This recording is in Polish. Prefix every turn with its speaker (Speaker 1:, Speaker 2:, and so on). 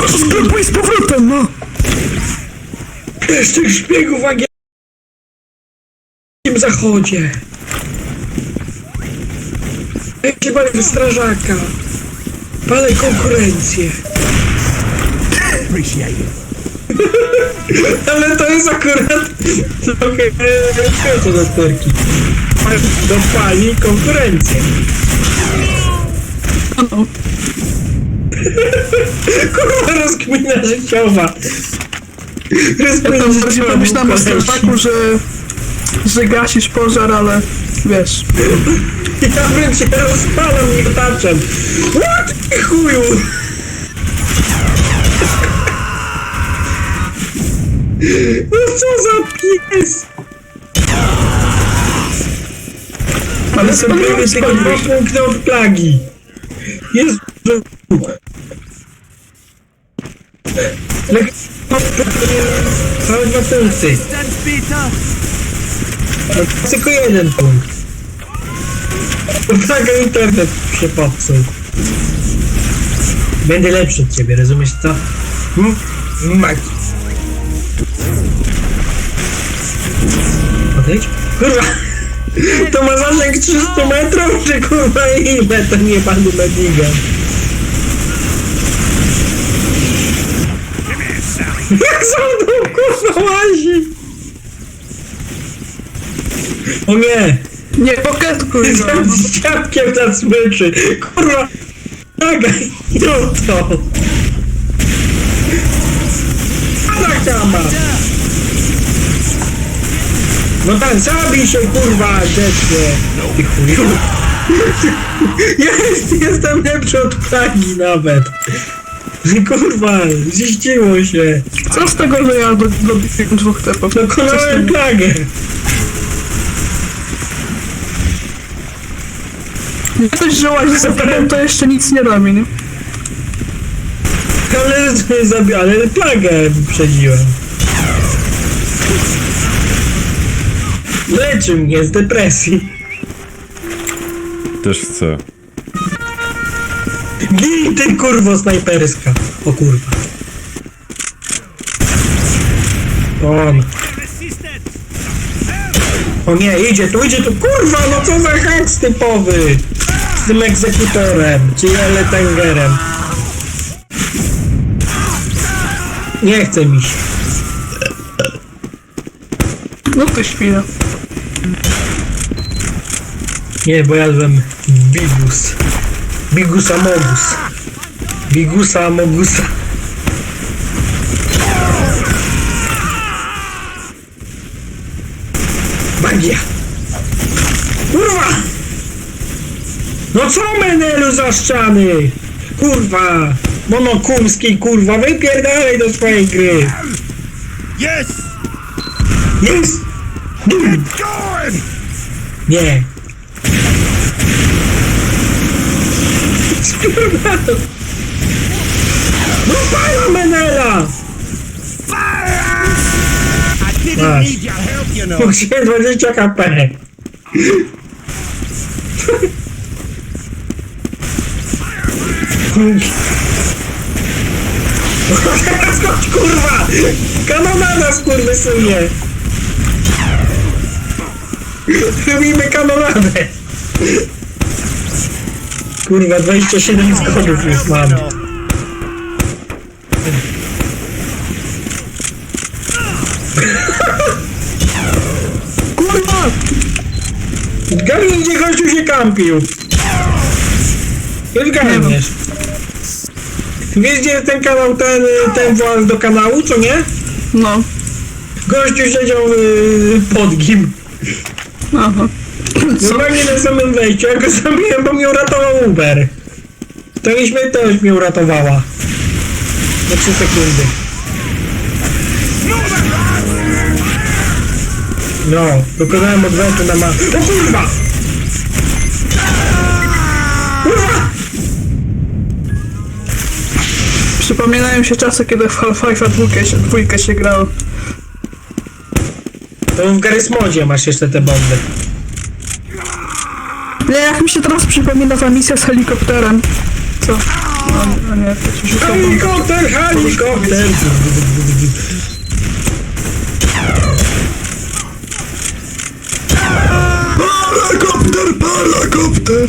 Speaker 1: Szybko do sklepu i z powrotem, no!
Speaker 2: Też tych szpiegów w zachodzie. Bawię w strażaka. Palę konkurencję. Ale to jest akurat trochę e, co do terki. Dopali konkurencję. Kurwa rozkmina życiowa.
Speaker 1: Ja
Speaker 2: Rozkmina
Speaker 1: tam bardziej
Speaker 2: życiowa.
Speaker 1: pomyślałem o strażaku, że... że gasisz pożar, ale... wiesz...
Speaker 2: Ja bym cię rozpalam miotaczem. What? Ty chuju! No co za pies!
Speaker 1: Ale
Speaker 2: Sobie tylko dwa punkty od plagi. Jezu. Całe dwa punkty. Tylko jeden punkt. Plaga internet się popsuł. Będę lepszy od ciebie, rozumiesz co? Hmm? Mać. Odejdź? Kurwa! To ma zasięg 300 metrów, czy kurwa ile to nie panu Medigan? Jak za mną kurwa łazi? O nie!
Speaker 1: Nie, poketkuj no.
Speaker 2: Jestem z ciapkiem na smyczy! Kurwa! Nagaj! No to! Pana kama! No tak, zabij się kurwa grzecznie! Ty chuju! Ja jest, jestem lepszy od plagi nawet! Kurwa, ziściło się!
Speaker 1: Co z tego, że ja do, do dwóch tepów?
Speaker 2: Dokonałem plagę!
Speaker 1: Nie ktoś, że łazi za tobą, to jeszcze nic nie robi, nie?
Speaker 2: Ale zabił, ale plagę wyprzedziłem. Leczy mnie z depresji.
Speaker 3: Też chcę.
Speaker 2: Gij ty kurwo snajperska. O kurwa. On. O nie, idzie tu, idzie tu, kurwa, no co za haks typowy. Z tym egzekutorem, czy Eletengerem. Nie chce mi się.
Speaker 1: No to chwila.
Speaker 2: Nie, bo jadłem bigus. Bigusa mogus. Bigusa mogusa. Magia! Kurwa! No co Menelu za ściany? Kurwa! Monokumski kurwa, wypierdalaj do swojej gry!
Speaker 4: Yes! Going!
Speaker 2: Nie! Spierdalaj! No pana Menela!
Speaker 4: I didn't need your help, you know.
Speaker 2: Musiałem 20 kp. Skocz kurwa! Kanonada skurwysynie! Robimy kanonadę! Kurwa, 27 schodów już mam.
Speaker 1: Kurwa!
Speaker 2: Zgadnij, gdzie gościu się kampił. Nie zgadniesz. Wiesz, gdzie jest ten kanał, ten, ten właz do kanału, co nie?
Speaker 1: No.
Speaker 2: Gościu siedział yy, pod nim.
Speaker 1: Aha.
Speaker 2: Normalnie na samym wejściu, ja go zabiłem, bo mnie uratował Uber. To i śmiertelność mnie uratowała. Na 3 sekundy. No, dokonałem odwrotu na ma... O kurwa!
Speaker 1: Przypominają się czasy, kiedy w Half-Life'a dwójkę się, dwójkę się grało.
Speaker 2: To w Garysmodzie masz jeszcze te bomby.
Speaker 1: Nie, jak mi się teraz przypomina ta misja z helikopterem. Co?
Speaker 5: No, no nie, to się
Speaker 2: Helikopter, helikopter!
Speaker 1: Parakopter, parakopter!